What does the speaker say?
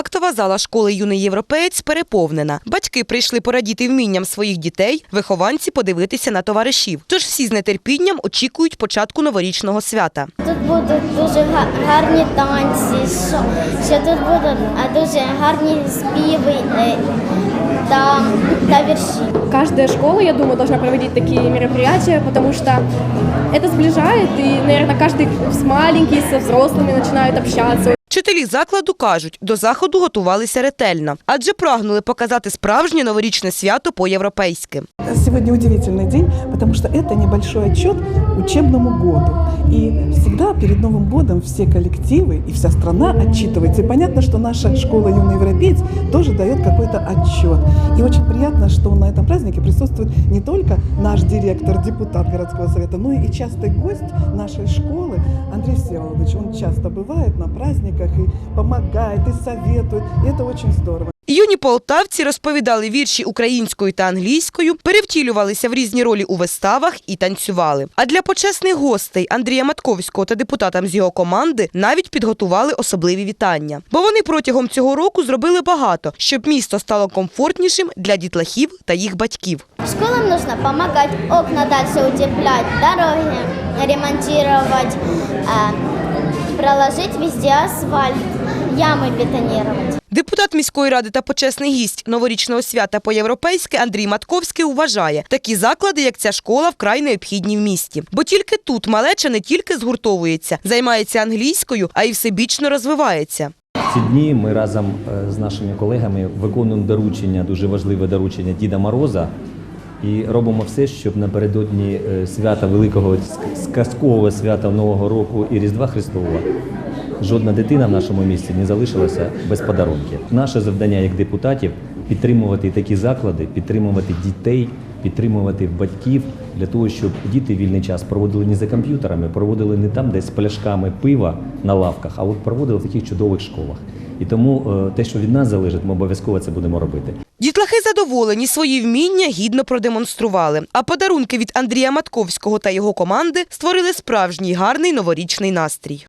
Актова зала школи юний європеєць переповнена. Батьки прийшли порадіти вмінням своїх дітей, вихованці подивитися на товаришів. Тож всі з нетерпінням очікують початку новорічного свята. Тут будуть дуже га- гарні танці, що, що тут будуть е, дуже гарні співи е, та, та вірші. Каждая школа, я думаю, должна проводить такие мероприятия, потому что это сближает, и, наверное, каждый с маленький, со взрослыми начинают общаться. Вчителі закладу кажуть, до заходу готувалися ретельно, адже прагнули показати справжнє новорічне свято по-європейськи. Сегодня удивительный день, потому что это небольшой отчет учебному году. И всегда перед Новым годом все коллективы и вся страна отчитывается. И понятно, что наша школа «Юный европеец» тоже дает какой-то отчет. И очень приятно, что на этом празднике присутствует не только наш директор, депутат городского совета, но и частый гость нашей школы Андрей Всеволодович. Он часто бывает на праздниках и помогает, и советует. И это очень здорово. Юні полтавці розповідали вірші українською та англійською, перевтілювалися в різні ролі у виставах і танцювали. А для почесних гостей Андрія Матковського та депутатам з його команди навіть підготували особливі вітання. Бо вони протягом цього року зробили багато, щоб місто стало комфортнішим для дітлахів та їх батьків. Школам нужно помогать окна дальше утеплять, дороги ремонтировать, э, проложить везде асфальт, ямы бетонировать. Депутат міської ради та почесний гість новорічного свята по-європейськи Андрій Матковський вважає, такі заклади, як ця школа, вкрай необхідні в місті. Бо тільки тут малеча не тільки згуртовується, займається англійською, а й всебічно розвивається. Ці дні ми разом е, з нашими колегами виконуємо доручення, дуже важливе доручення Діда Мороза. І робимо все, щоб напередодні е, свята великого сказкового свята Нового року і Різдва Христового жодна дитина в нашому місті не залишилася без подарунків. Наше завдання як депутатів підтримувати такі заклади, підтримувати дітей, підтримувати батьків для того, щоб діти вільний час проводили не за комп'ютерами, проводили не там, десь з пляшками пива на лавках, а от проводили в таких чудових школах. І тому е, те, що від нас залежить, ми обов'язково це будемо робити. Задоволені, свої вміння гідно продемонстрували. А подарунки від Андрія Матковського та його команди створили справжній гарний новорічний настрій.